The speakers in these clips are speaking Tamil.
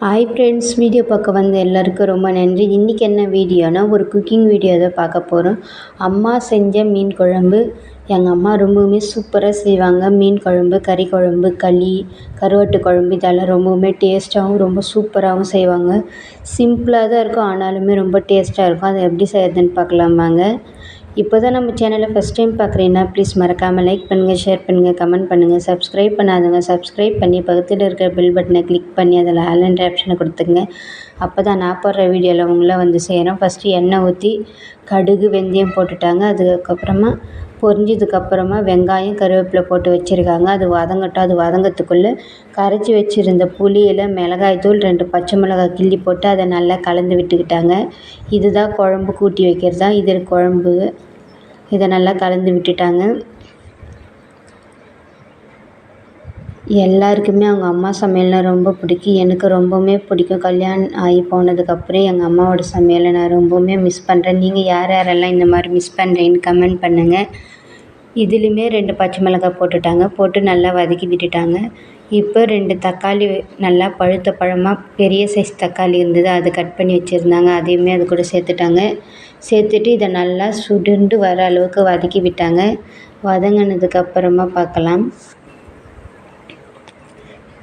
ஹாய் ஃப்ரெண்ட்ஸ் வீடியோ பார்க்க வந்த எல்லாருக்கும் ரொம்ப நன்றி. இன்றைக்கி என்ன வீடியோனா ஒரு குக்கிங் வீடியோ தான் பார்க்க போகிறோம் அம்மா செஞ்ச மீன் குழம்பு எங்கள் அம்மா ரொம்பவுமே சூப்பராக செய்வாங்க. மீன் குழம்பு கறி குழம்பு களி கருவாட்டு குழம்பு இதெல்லாம் ரொம்பவுமே டேஸ்ட்டாகவும் ரொம்ப சூப்பராகவும் செய்வாங்க. சிம்பிளாக தான் இருக்கும் ஆனாலுமே ரொம்ப டேஸ்ட்டாக இருக்கும். அதை எப்படி செய்யறதுன்னு பார்க்கலாமாங்க இப்போ தான் நம்ம சேனலை ஃபஸ்ட் டைம் பார்க்குறீங்கன்னா ப்ளீஸ் மறக்காமல் லைக் பண்ணுங்கள் ஷேர் பண்ணுங்கள் கமெண்ட் பண்ணுங்கள் சப்ஸ்கிரைப் பண்ணாதவங்க சப்ஸ்கிரைப் பண்ணி பக்கத்தில் இருக்கிற பெல் பட்டனை கிளிக் பண்ணி அதில் ஆலண்ட் ஆப்ஷனை கொடுத்துங்க அப்போ தான் நான் போடுற வீடியோவில் உங்களை வந்து சேரும். ஃபஸ்ட்டு எண்ணெய் ஊற்றி கடுகு வெந்தயம் போட்டுட்டாங்க. அதுக்கப்புறமா பொரிஞ்சதுக்கப்புறமா வெங்காயம் கருவேப்பிலை போட்டு வச்சுருக்காங்க. அது வதங்கட்டும். அது வதங்கிறதுக்குள்ள கரைச்சி வச்சுருந்த புளியில் மிளகாய்த்தூள் ரெண்டு பச்சை மிளகாய் கிள்ளி போட்டு அதை நல்லா கலந்து விட்டுக்கிட்டாங்க. இதுதான் குழம்பு கூட்டி வைக்கிறது? தான் இது குழம்பு. இதை நல்லா கலந்து விட்டுட்டாங்க. எல்லாருக்குமே அவங்க அம்மா சமையல்னா ரொம்ப பிடிக்கும். எனக்கு ரொம்பவுமே பிடிக்கும். கல்யாணம் ஆகி போனதுக்கப்புறம் எங்கள் அம்மாவோட சமையலை நான் ரொம்பவுமே மிஸ் பண்ணுறேன் நீங்கள் யார் யாரெல்லாம் இந்த மாதிரி மிஸ் பண்ணுறீங்கன்னு கமெண்ட் பண்ணுங்கள் இதுலேயுமே ரெண்டு பச்சை மிளகாய் போட்டுட்டாங்க. போட்டு நல்லா வதக்கி விட்டுட்டாங்க. இப்போ ரெண்டு தக்காளி நல்லா பழுத்த பழமாக பெரிய சைஸ் தக்காளி இருந்தது. அதை கட் பண்ணி வச்சுருந்தாங்க. அதையுமே அது கூட சேர்த்துட்டாங்க. சேர்த்துட்டு இதை நல்லா சுடுண்டு வர அளவுக்கு வதக்கி விட்டாங்க. வதங்கினதுக்கப்புறமா பார்க்கலாம்.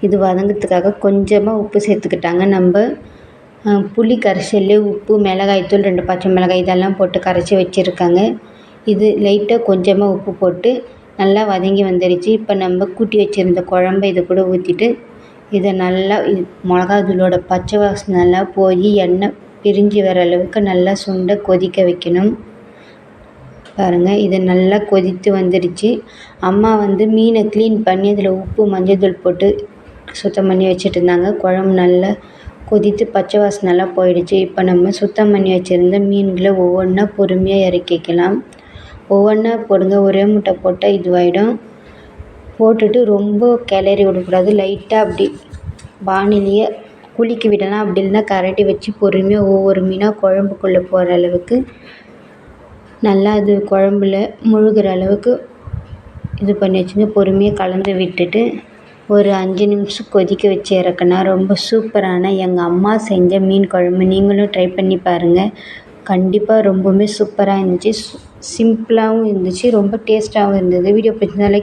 இது வதங்கிறதுக்காக கொஞ்சமாக உப்பு சேர்த்துக்கிட்டாங்க. நம்ம புளி கரைசல்லே உப்பு மிளகாய்த்தூள் ரெண்டு பச்சை மிளகாய் இதெல்லாம் போட்டு கரைச்சி வச்சுருக்காங்க. இது லைட்டாக கொஞ்சமாக உப்பு போட்டு நல்லா வதங்கி வந்துடுச்சு இப்போ நம்ம கூட்டி வச்சுருந்த குழம்ப இது கூட ஊற்றிட்டு இதை நல்லா மிளகாத்தூளோட பச்சை வாசனை நல்லா போய் எண்ணெய் பிரிஞ்சு வர அளவுக்கு நல்லா சுண்ட கொதிக்க வைக்கணும். பாருங்கள் இது நல்லா கொதித்து வந்துடுச்சு அம்மா வந்து மீனை க்ளீன் பண்ணி அதில் உப்பு மஞ்சள் தூள் போட்டு சுத்தம் பண்ணி வச்சுட்டு இருந்தாங்க குழம்பு நல்லா கொதித்து பச்சை வாசனைலாம் போயிடுச்சு. இப்போ நம்ம சுத்தம் பண்ணி வச்சுருந்த மீன்களை ஒவ்வொன்றா பொறுமையாக இறக்கிக்கலாம் ஒவ்வொன்றா போடுங்க. ஒரே முட்டை போட்டால் இதுவாகிடும் போட்டுட்டு ரொம்ப கிளறி விடக்கூடாது. லைட்டாக அப்படி வானிலையே குளிக்க விடலாம். அப்படி இல்லைன்னா கரண்டி வச்சு பொறுமையாக ஒவ்வொரு மீனாக குழம்புக்குள்ளே போகிற அளவுக்கு நல்லா அது குழம்புல முழுகிற அளவுக்கு இது பண்ணி வச்சுங்க பொறுமையாக கலந்து விட்டுட்டு ஒரு அஞ்சு நிமிஷம் கொதிக்க வச்சு இறக்குனா ரொம்ப சூப்பரான எங்கள் அம்மா செஞ்ச மீன் குழம்பு. நீங்களும் ட்ரை பண்ணி பாருங்கள் கண்டிப்பாக ரொம்பவுமே சூப்பராக இருந்துச்சு. சிம்பிளாகவும் இருந்துச்சு. ரொம்ப டேஸ்ட்டாகவும் இருந்தது. வீடியோ பிடிச்சிருந்தா லைக்